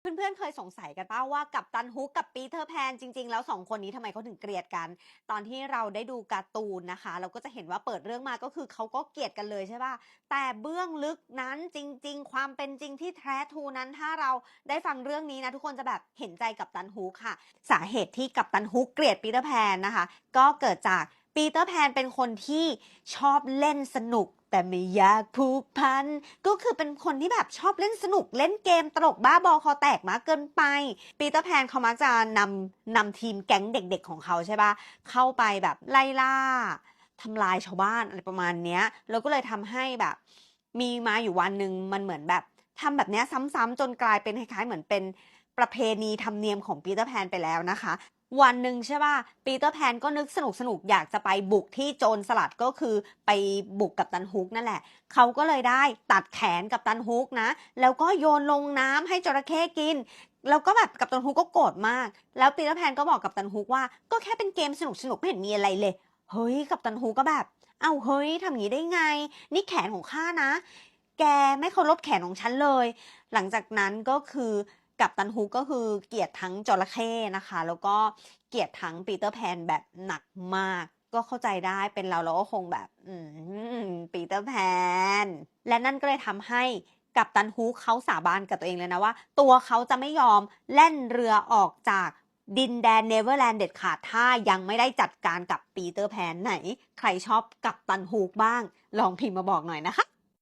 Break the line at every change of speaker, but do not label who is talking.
เพื่อนๆ เคยสงสัยกันป่าว่ากัปตันฮุกกับปีเตอร์แพนจริง ๆ แล้วสองคนนี้ทำไมเขาถึงเกลียดกัน ตอนที่เราได้ดูการ์ตูนนะคะ เราก็จะเห็นว่าเปิดเรื่องมาก็คือเขาก็เกลียดกันเลยใช่ป่ะแต่เบื้องลึกนั้นจริง ๆ ความเป็นจริงที่แท้ทรูนั้นถ้าเราได้ฟังเรื่องนี้นะทุกคนจะแบบเห็นใจกัปตันฮุกค่ะ สาเหตุที่กัปตันฮุกเกลียดปีเตอร์แพนนะคะ ก็เกิดจากปีเตอร์แพนเป็นคนที่ชอบเล่นสนุก แต่ไม่อยากผูกพัน ก็คือเป็นคนที่แบบชอบเล่นสนุกเล่นเกมตลกบ้าบอคอแตกมากเกินไป ปีเตอร์แพนเขามักจะนำนำทีมแก๊งเด็กๆของเขาใช่ปะเข้าไปแบบไล่ล่าทำลายชาวบ้านอะไรประมาณเนี้ย แล้วก็เลยทำให้แบบ มีมาอยู่วันหนึ่งมันเหมือนแบบทำแบบเนี้ยซ้ำๆจนกลายเป็นคล้ายๆเหมือนเป็นประเพณีธรรมเนียมของปีเตอร์แพนไปแล้วนะคะ วันหนึ่งใช่ป่ะปีเตอร์แพนก็นึกสนุกสนุกๆอยากจะไปบุกที่โจรสลัดก็คือไปบุกกับตันฮุกนั่นแหละ เขาก็เลยได้ตัดแขนกับตันฮุกนะ แล้วก็โยนลงน้ำให้จระเข้กิน แล้วก็แบบกับตันฮุกก็โกรธมาก แล้วปีเตอร์แพนก็บอกกับตันฮุกว่าก็แค่เป็นเกมสนุกสนุกๆไม่เห็นมีอะไรเลย เฮ้ยกับตันฮุกก็แบบ เอ้าเฮ้ยทำอย่างนี้ได้ไง นี่แขนของข้านะ แกไม่เคารพแขนของฉันเลย หลังจากนั้นก็คือ กับตันฮุกก็คือเกลียดทั้งจระเข้นะคะ แล้วก็เกลียดทั้งปีเตอร์แพนแบบหนักมาก ก็เข้าใจได้เป็นเราเราก็คงแบบ อืมปีเตอร์แพน และนั่นก็เลยทำให้กับตันฮุกเขาสาบานกับตัวเองเลยนะว่า ตัวเขาจะไม่ยอมแล่นเรือออกจากดินแดนเนเวอร์แลนด์เด็ดขาดถ้ายังไม่ได้จัดการกับปีเตอร์แพนไหน ใครชอบกับตันฮุกบ้าง ลองพิมพ์มาบอกหน่อยนะคะ